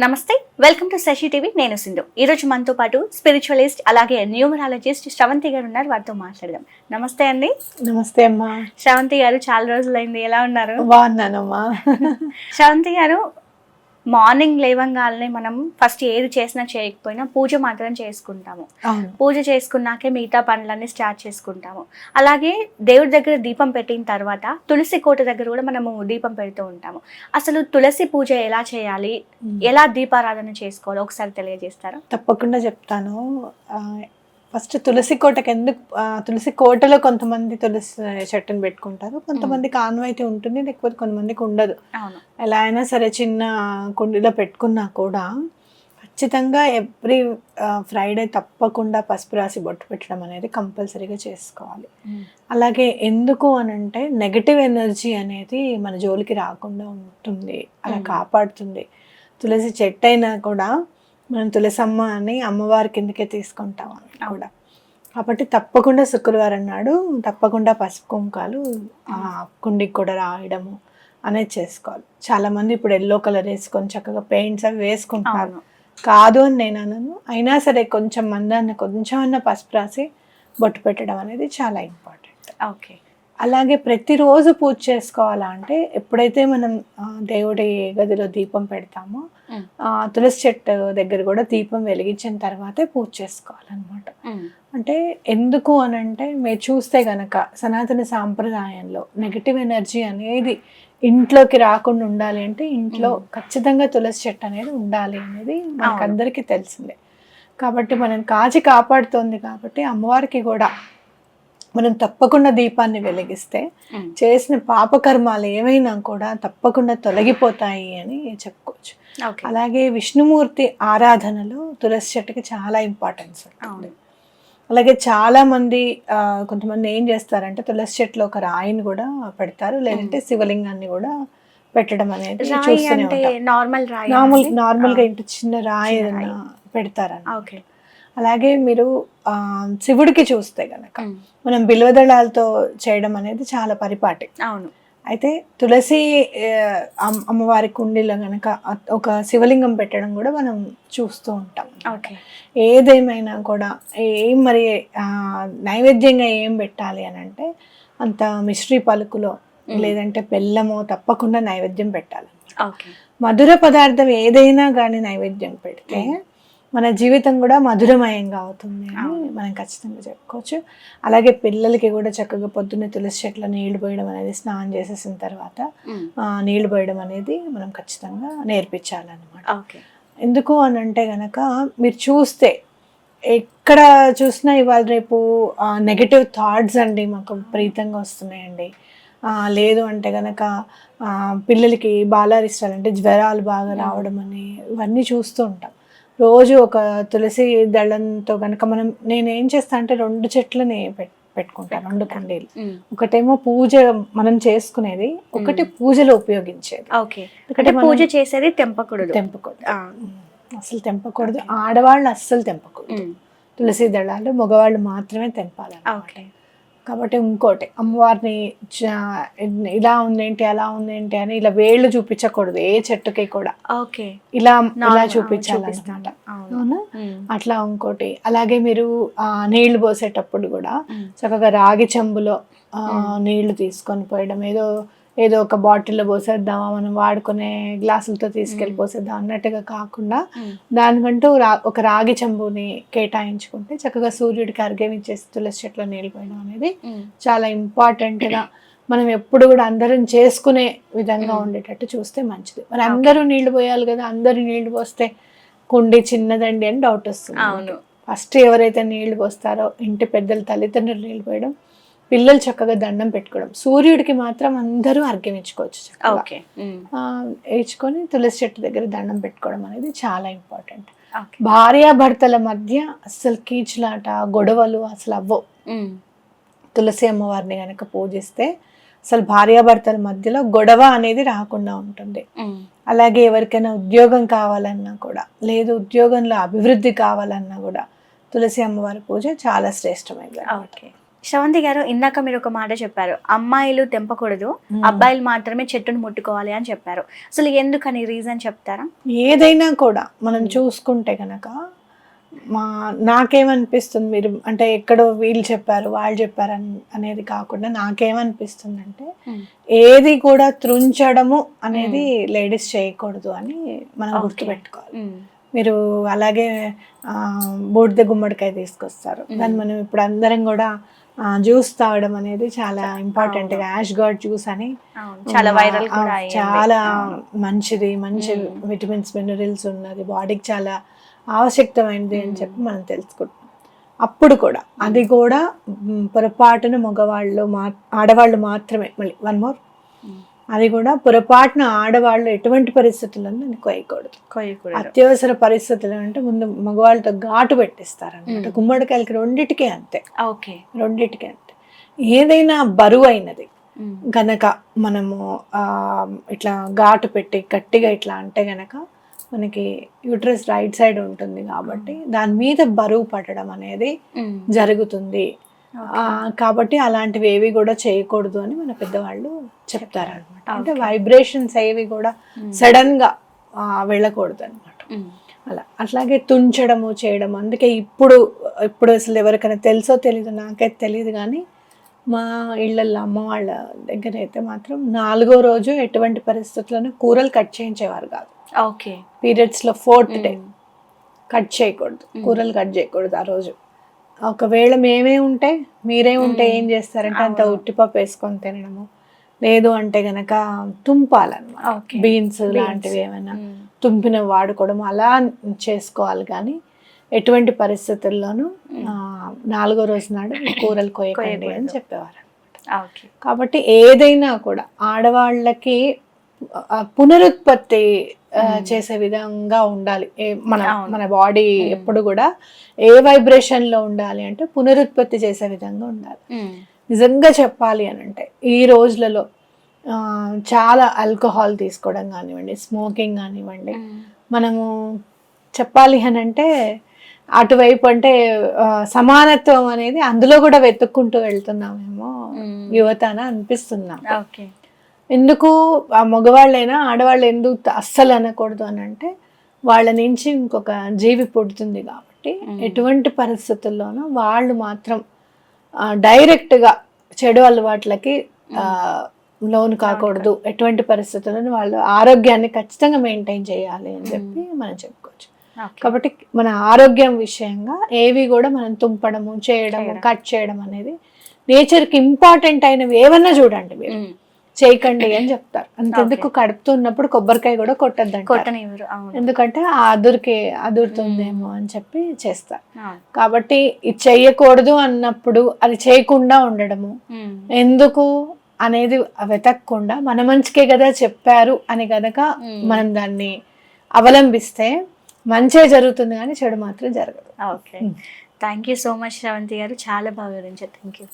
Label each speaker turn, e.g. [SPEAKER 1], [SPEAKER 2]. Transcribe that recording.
[SPEAKER 1] నమస్తే welcome to Shashi TV నేను సింధు. ఈ రోజు మనతో పాటు స్పిరిచువలిస్ట్ అలాగే న్యూమరాలజిస్ట్ శ్రవంతి గారు ఉన్నారు వారితో మాట్లాడదాం. నమస్తే అండి.
[SPEAKER 2] నమస్తే అమ్మా.
[SPEAKER 1] శ్రవంతి గారు చాలా రోజులైంది. ఎలా ఉన్నారు?
[SPEAKER 2] బాగున్నానమ్మా.
[SPEAKER 1] శ్రవంతి గారు మార్నింగ్ లేవంగానే మనం ఫస్ట్ ఏది చేసినా చేయకపోయినా పూజ మాత్రం చేసుకుంటాము. పూజ చేసుకున్నాకే మిగతా పనులన్నీ స్టార్ట్ చేసుకుంటాము. అలాగే దేవుడి దగ్గర దీపం పెట్టిన తర్వాత తులసి కోట దగ్గర కూడా మనము దీపం పెడుతూ ఉంటాము. అసలు తులసి పూజ ఎలా చేయాలి? ఎలా దీపారాధన చేసుకోవాలో ఒకసారి తెలియజేస్తారా?
[SPEAKER 2] తప్పకుండా చెప్తాను. ఫస్ట్ తులసి కోటకి ఎందుకు తులసి కోటలో కొంతమంది తులసి చెట్టుని పెట్టుకుంటారు. కొంతమందికి ఆన్వైతే ఉంటుంది లేకపోతే కొంతమందికి ఉండదు. ఎలా అయినా సరే చిన్న కుండీలో పెట్టుకున్నా కూడా ఖచ్చితంగా ఎవ్రీ ఫ్రైడే తప్పకుండా పసుపు రాసి బొట్టు పెట్టడం అనేది కంపల్సరీగా చేసుకోవాలి. అలాగే ఎందుకు అని అంటే నెగటివ్ ఎనర్జీ అనేది మన జోలికి రాకుండా ఉంటుంది. అలా
[SPEAKER 1] Mm.
[SPEAKER 2] కాపాడుతుంది. తులసి చెట్టు అయినా కూడా మనం తులసమ్మ అని అమ్మవారి కిందకే తీసుకుంటాం అవి కూడా కాబట్టి తప్పకుండా శుక్రవారం నాడు తప్పకుండా పసుపు కుంకాలు ఆ కుండికి కూడా రాయడము అనేది చేసుకోవాలి. చాలా మంది ఇప్పుడు ఎల్లో కలర్ వేసుకొని చక్కగా పెయింట్స్ అవి వేసుకుంటారు. కాదు అని నేను అనను. అయినా సరే కొంచెం మందాన్ని కొంచెం అన్న పసుపు రాసి బొట్టు పెట్టడం అనేది చాలా ఇంపార్టెంట్.
[SPEAKER 1] ఓకే.
[SPEAKER 2] అలాగే ప్రతిరోజు పూజ చేసుకోవాలా అంటే ఎప్పుడైతే మనం దేవుడి గదిలో దీపం పెడతామో. ఆ, తులసి చెట్టు దగ్గర కూడా దీపం వెలిగించిన తర్వాతే పూజ చేసుకోవాలన్నమాట అంటే ఎందుకు అని అంటే మీరు చూస్తే గనక సనాతన సాంప్రదాయంలో నెగిటివ్ ఎనర్జీ అనేది ఇంట్లోకి రాకుండా ఉండాలి అంటే ఇంట్లో. ఖచ్చితంగా తులసి చెట్టు అనేది ఉండాలి అనేది. మనకందరికీ తెలిసిందే కాబట్టి మనం కాచి కాపాడుతోంది కాబట్టి అమ్మవారికి కూడా మనం తప్పకుండా దీపాన్ని వెలిగిస్తే చేసిన పాపకర్మాలు ఏవైనా కూడా తప్పకుండా తొలగిపోతాయి అని చెప్పుకోవచ్చు. అలాగే విష్ణుమూర్తి ఆరాధనలో తులసి చెట్టుకి చాలా ఇంపార్టెన్స్ ఉంటుంది. అలాగే చాలా మంది కొంతమంది ఏం చేస్తారంటే తులసి చెట్టులో ఒక రాయిని కూడా పెడతారు లేదంటే శివలింగాన్ని కూడా పెట్టడం అనేది
[SPEAKER 1] నార్మల్
[SPEAKER 2] నార్మల్
[SPEAKER 1] అండి?
[SPEAKER 2] నార్మల్గా
[SPEAKER 1] ఆ.
[SPEAKER 2] ఇంటి చిన్న రాయి ఏదైనా పెడతారని
[SPEAKER 1] ఓకే.
[SPEAKER 2] అలాగే మీరు శివుడికి చూస్తే గనక మనం బిల్వదళాలతో చేయడం అనేది చాలా పరిపాటి.
[SPEAKER 1] అవును.
[SPEAKER 2] అయితే తులసి అమ్మవారి కుండీలో గనక ఒక శివలింగం పెట్టడం కూడా మనం చూస్తూ ఉంటాం.
[SPEAKER 1] ఓకే.
[SPEAKER 2] ఏదేమైనా కూడా ఏం మరి నైవేద్యంగా ఏం పెట్టాలి అని అంటే అంత మిశ్రీ పలుకులో. లేదంటే బెల్లమో తప్పకుండా నైవేద్యం పెట్టాలి.
[SPEAKER 1] ఓకే.
[SPEAKER 2] మధుర పదార్థం ఏదైనా కానీ నైవేద్యం పెడితే మన జీవితం కూడా మధురమయంగా అవుతుంది అని. మనం ఖచ్చితంగా చెప్పుకోవచ్చు. అలాగే పిల్లలకి కూడా చక్కగా పొద్దున్నే తులసి చెట్ల నీళ్ళు పోయడం అనేది స్నానం చేసేసిన తర్వాత నీళ్ళు పోయడం అనేది మనం ఖచ్చితంగా నేర్పించాలన్నమాట. ఎందుకు అని అంటే గనక మీరు చూస్తే ఎక్కడ చూసినా ఇవాళ రేపు నెగటివ్ థాట్స్ అండి మాకు విపరీతంగా వస్తున్నాయండి. లేదు అంటే గనక పిల్లలకి బాలారిష్టాలు అంటే జ్వరాలు బాగా రావడం అని ఇవన్నీ చూస్తూ ఉంటాం. రోజు ఒక తులసి దళంతో గనక మనం నేను ఏం చేస్తా అంటే రెండు చెట్లని పెట్ పెట్టుకుంటాను రెండు కుండీలు. ఒకటేమో పూజ మనం చేసుకునేది ఒకటి పూజలో ఉపయోగించేది.
[SPEAKER 1] ఓకే. పూజ చేసేది తెంపకూడదు
[SPEAKER 2] తెంపకూడదు. అసలు తెంపకూడదు. ఆడవాళ్ళు అస్సలు తెంపకూడదు. తులసి దళాలు మగవాళ్ళు మాత్రమే తెంపాలి
[SPEAKER 1] ఓకే.
[SPEAKER 2] కాబట్టి ఇంకోటి అమ్మవారిని ఇలా ఉందేంటి అలా ఉందేంటి అని ఇలా వేళ్ళు చూపించకూడదు ఏ చెట్టుకి కూడా
[SPEAKER 1] ఓకే
[SPEAKER 2] ఇలా ఇలా చూపించాలన్నమాట.
[SPEAKER 1] అవును.
[SPEAKER 2] అట్లా ఇంకోటి అలాగే మీరు ఆ, నీళ్ళు పోసేటప్పుడు కూడా. చక్కగా రాగి చెంబులో. నీళ్ళు తీసుకొని పోయడం ఏదో ఏదో ఒక బాటిల్లో పోసేద్దామా మనం వాడుకునే గ్లాసులతో తీసుకెళ్ళి. పోసేద్దాం అన్నట్టుగా కాకుండా. దానికంటూ రా ఒక రాగి చెంబుని కేటాయించుకుంటే చక్కగా సూర్యుడికి అర్ఘ్యమిచ్చేసి తులసి చెట్ల నీళ్ళు పోయడం అనేది. చాలా ఇంపార్టెంట్గా మనం ఎప్పుడు కూడా అందరం చేసుకునే విధంగా. ఉండేటట్టు చూస్తే మంచిది మరి అందరూ నీళ్ళు పోయాలి కదా అందరూ నీళ్ళు పోస్తే కుండి చిన్నదండి అని డౌట్ వస్తుంది
[SPEAKER 1] అవును
[SPEAKER 2] ఫస్ట్ ఎవరైతే నీళ్ళు పోస్తారో ఇంటి పెద్దల తల్లిదండ్రులు నీళ్ళు పోయడం పిల్లలు చక్కగా దండం పెట్టుకోవడం సూర్యుడికి మాత్రం అందరూ అర్ఘ్యం ఇచ్చుకోవచ్చు.
[SPEAKER 1] ఓకే
[SPEAKER 2] ఇచ్చుకొని తులసి చెట్టు దగ్గర దండం పెట్టుకోవడం అనేది చాలా ఇంపార్టెంట్ భార్యాభర్తల మధ్య అస్సలు కీచులాట గొడవలు అసలు అవ్వవు. తులసి అమ్మవారిని కనుక పూజిస్తే అసలు భార్యాభర్తల మధ్యలో గొడవ అనేది రాకుండా ఉంటుంది. అలాగే ఎవరికైనా ఉద్యోగం కావాలన్నా కూడా లేదు ఉద్యోగంలో అభివృద్ధి కావాలన్నా కూడా తులసి అమ్మవారి పూజ చాలా శ్రేష్టమైనది.
[SPEAKER 1] ఓకే శ్రవంతి గారు ఇందాక మీరు ఒక మాట చెప్పారు అమ్మాయిలు తెంపకూడదు. అబ్బాయిలు మాత్రమే చెట్టును ముట్టుకోవాలి అని చెప్పారు అసలు ఎందుకని రీజన్ చెప్తారా
[SPEAKER 2] ఏదైనా కూడా మనం. చూసుకుంటే కనుక మా నాకేమనిపిస్తుంది మీరు అంటే ఎక్కడో వీళ్ళు చెప్పారు వాళ్ళు చెప్పారు అన్- అనేది కాకుండా నాకేమనిపిస్తుంది అంటే ఏది కూడా త్రుంచడము అనేది లేడీస్ చేయకూడదు అని మనం. గుర్తుపెట్టుకోవాలి మీరు అలాగే బూడిద గుమ్మడికాయ తీసుకొస్తారు. దాన్ని మనం ఇప్పుడు అందరం కూడా జ్యూస్ తాగడం అనేది చాలా ఇంపార్టెంట్. యాష్ గాడ్ జ్యూస్ అని
[SPEAKER 1] చాలా వైరల్.
[SPEAKER 2] చాలా. మంచిది మంచి. విటమిన్స్ మినరల్స్ ఉన్నది బాడీకి చాలా ఆవశ్యకమైనది అని. చెప్పి మనం తెలుసుకుంటాం అప్పుడు కూడా అది కూడా పొరపాటున మగవాళ్ళు మా ఆడవాళ్ళు మాత్రమే మళ్ళీ వన్ మోర్. అది కూడా పొరపాటున ఆడవాళ్ళు ఎటువంటి పరిస్థితుల్లో దాన్ని కొయ్యకూడదు.
[SPEAKER 1] కొయ్యకూడదు.
[SPEAKER 2] అత్యవసర పరిస్థితులు అంటే ముందు మగవాళ్ళతో ఘాటు పెట్టిస్తారనమాట. గుమ్మడికాయలకి రెండిటికే అంతే.
[SPEAKER 1] ఓకే.
[SPEAKER 2] రెండిటికే అంతే. ఏదైనా బరువు అయినది గనక మనము ఇట్లా ఘాటు పెట్టి గట్టిగా ఇట్లా అంటే గనక మనకి యూట్రస్ రైట్ సైడ్ ఉంటుంది కాబట్టి దాని మీద బరువు పడడం అనేది జరుగుతుంది. కాబట్టి అలాంటివి ఏవి కూడా చేయకూడదు అని మన పెద్దవాళ్ళు చెప్తారనమాట అంటే. వైబ్రేషన్స్ ఏవి కూడా సడన్గా ఆ, వెళ్ళకూడదు అనమాట అలా. అట్లాగే తుంచడము చేయడం అందుకే ఇప్పుడు ఇప్పుడు అసలు ఎవరికైనా తెలుసో తెలీదు నాకైతే తెలియదు కానీ మా ఇళ్ళల్లో అమ్మ వాళ్ళ దగ్గర అయితే మాత్రం నాలుగో రోజు ఎటువంటి పరిస్థితుల్లోనూ కూరలు కట్ చేయించేవారు కాదు.
[SPEAKER 1] ఓకే.
[SPEAKER 2] పీరియడ్స్లో ఫోర్త్ డే కట్ చేయకూడదు. కూరలు కట్ చేయకూడదు ఆ రోజు. ఒకవేళ మేమే ఉంటే మీరే ఉంటే ఏం చేస్తారంటే అంత. ఉట్టిపప్పు వేసుకొని తినడము లేదు అంటే గనక తుంపాలన్నమాట. బీన్స్. లాంటివి ఏమైనా తుంపిన వాడుకోవడం అలా చేసుకోవాలి కానీ ఎటువంటి పరిస్థితుల్లోనూ నాలుగో రోజు నాడు కూరలు కోయకండి అని. చెప్పేవారు కాబట్టి ఏదైనా కూడా ఆడవాళ్ళకి పునరుత్పత్తి. చేసే విధంగా ఉండాలి. మన. మన బాడీ. ఎప్పుడు కూడా ఏ వైబ్రేషన్లో ఉండాలి అంటే పునరుత్పత్తి చేసే విధంగా ఉండాలి. నిజంగా చెప్పాలి అని అంటే ఈ రోజులలో చాలా ఆల్కహాల్ తీసుకోవడం కానివ్వండి స్మోకింగ్ కానివ్వండి మనము చెప్పాలి అని అంటే అటువైపు అంటే సమానత్వం అనేది అందులో కూడా వెతుక్కుంటూ వెళ్తున్నామేమో యువత అని అనిపిస్తున్నాం
[SPEAKER 1] ఓకే.
[SPEAKER 2] ఎందుకు ఆ మగవాళ్ళైనా ఆడవాళ్ళు ఎందుకు అస్సలు అనకూడదు అని అంటే వాళ్ళ నుంచి ఇంకొక జీవి పుడుతుంది కాబట్టి. ఎటువంటి పరిస్థితుల్లోనూ వాళ్ళు మాత్రం డైరెక్ట్గా చెడు అలవాట్లకి లోను కాకూడదు. ఎటువంటి పరిస్థితుల్లోనూ వాళ్ళు ఆరోగ్యాన్ని ఖచ్చితంగా మెయింటైన్ చేయాలి అని చెప్పి మనం చెప్పుకోవచ్చు. కాబట్టి మన ఆరోగ్యం విషయంగా ఏవి కూడా మనం తుంపడము చేయడము
[SPEAKER 1] చేయడం.
[SPEAKER 2] కట్ చేయడం అనేది నేచర్కి ఇంపార్టెంట్ అయినవి ఏమన్నా చూడండి మీరు. చేయకండి అని చెప్తారు. అంతెందుకు కడుపుతూ ఉన్నప్పుడు కొబ్బరికాయ కూడా కొట్టద్దంట
[SPEAKER 1] కొట్టనివ్వరు
[SPEAKER 2] ఎందుకంటే ఆ అదురికి అదురుతుందేమో అని చెప్పి చేస్తారు. కాబట్టి ఇది చెయ్యకూడదు అన్నప్పుడు అది చేయకుండా ఉండడము. ఎందుకు అనేది వెతకకుండా మన మంచికే కదా చెప్పారు అని గనక. మనం దాన్ని అవలంబిస్తే మంచే జరుగుతుంది కానీ చెడు మాత్రం జరగదు.
[SPEAKER 1] Okay. Thank you so much Sravanthi గారు. చాలా బాగా వివరించారు. Thank you